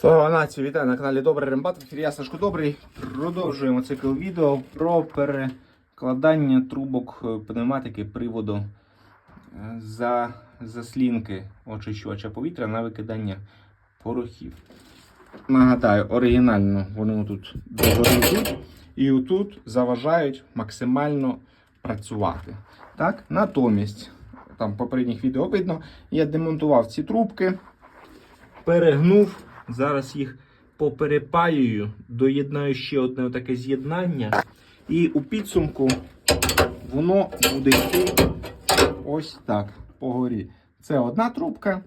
Слава нації, вітаю на каналі Добрий Рембат. В ефірі я Сашко Добрий. Продовжуємо цикл відео про перекладання трубок е, пневматики приводу е, за заслінки очищувача повітря на викидання порохів. Нагадаю, оригінально вони тут догори і отут заважають максимально працювати. Так? Натомість, там попередніх відео видно, я демонтував ці трубки перегнув. Зараз їх поперепаюю, доєднаю ще одне таке з'єднання. І у підсумку воно буде йти ось так по горі. Це одна трубка.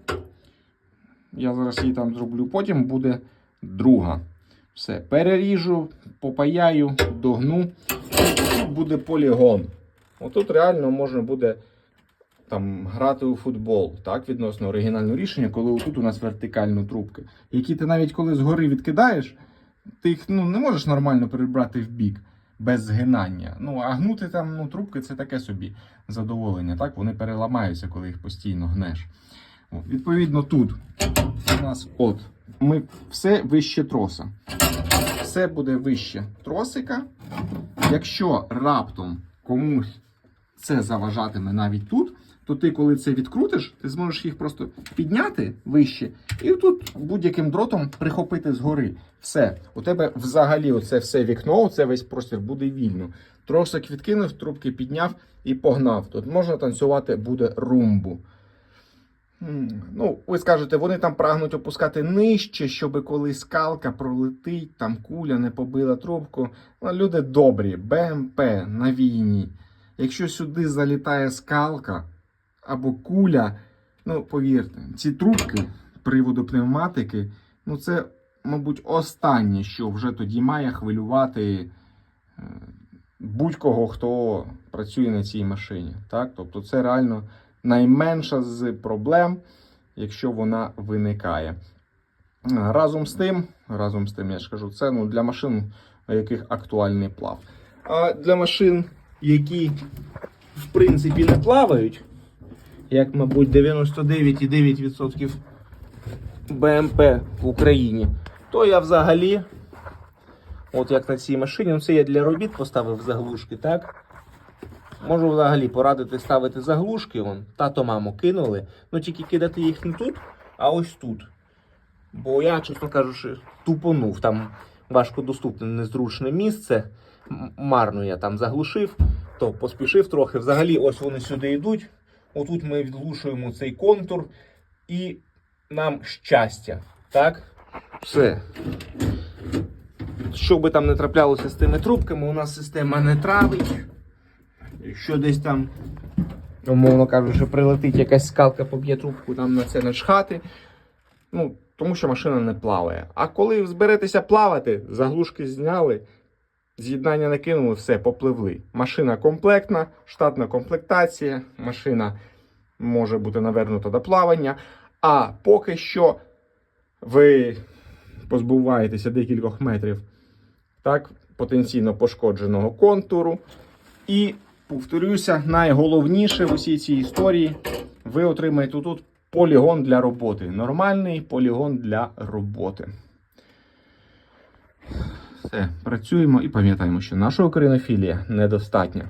Я зараз її там зроблю, потім буде друга. Все, переріжу, попаяю, догну. Тут буде полігон. Отут реально можна буде там грати у футбол, так, відносно оригінального рішення, коли тут у нас вертикальні трубки, які ти навіть коли згори відкидаєш, ти їх ну, не можеш нормально перебрати в бік без згинання. Ну, а гнути там ну, трубки це таке собі задоволення. Так? Вони переламаються, коли їх постійно гнеш. О, відповідно, тут у нас от ми все вище троса. Все буде вище тросика. Якщо раптом комусь це заважатиме навіть тут, то ти, коли це відкрутиш, ти зможеш їх просто підняти вище і тут будь-яким дротом прихопити згори. Все. У тебе взагалі оце все вікно, оце весь простір буде вільно. Тросик відкинув, трубки підняв і погнав. Тут можна танцювати буде румбу. Ну, ви скажете, вони там прагнуть опускати нижче, щоб коли скалка пролетить, там куля не побила трубку. Ну, люди добрі, БМП на війні. Якщо сюди залітає скалка або куля, ну повірте, ці трубки приводу пневматики, ну це, мабуть, останнє, що вже тоді має хвилювати е, будь-кого, хто працює на цій машині. Так? Тобто це реально найменша з проблем, якщо вона виникає. Разом з тим, разом з тим, я ж кажу, це ну, для машин, у яких актуальний плав. А для машин, які в принципі не плавають, як, мабуть, 99,9% БМП в Україні, то я взагалі, от як на цій машині, ну це я для робіт поставив заглушки, так? Можу взагалі порадити ставити заглушки. Вон, тато маму кинули. Ну тільки кидати їх не тут, а ось тут. Бо я, чесно кажучи, тупонув. Там важкодоступне, незручне місце. Марно я там заглушив, то поспішив трохи. Взагалі, ось вони сюди йдуть. Отут ми відглушуємо цей контур і нам щастя. Так? Все. Що би там не траплялося з тими трубками, у нас система не травить. Якщо десь там, умовно кажучи, прилетить якась скалка, поб'є трубку, там на це начхати. Ну, тому що машина не плаває. А коли зберетеся плавати, заглушки зняли, з'єднання накинули, все, попливли. Машина комплектна, штатна комплектація, машина може бути навернута до плавання. А поки що ви позбуваєтеся декількох метрів так, потенційно пошкодженого контуру. І повторюся, найголовніше в усій цій історії ви отримаєте тут полігон для роботи. Нормальний полігон для роботи. Все, працюємо і пам'ятаємо, що наша українофілія недостатня.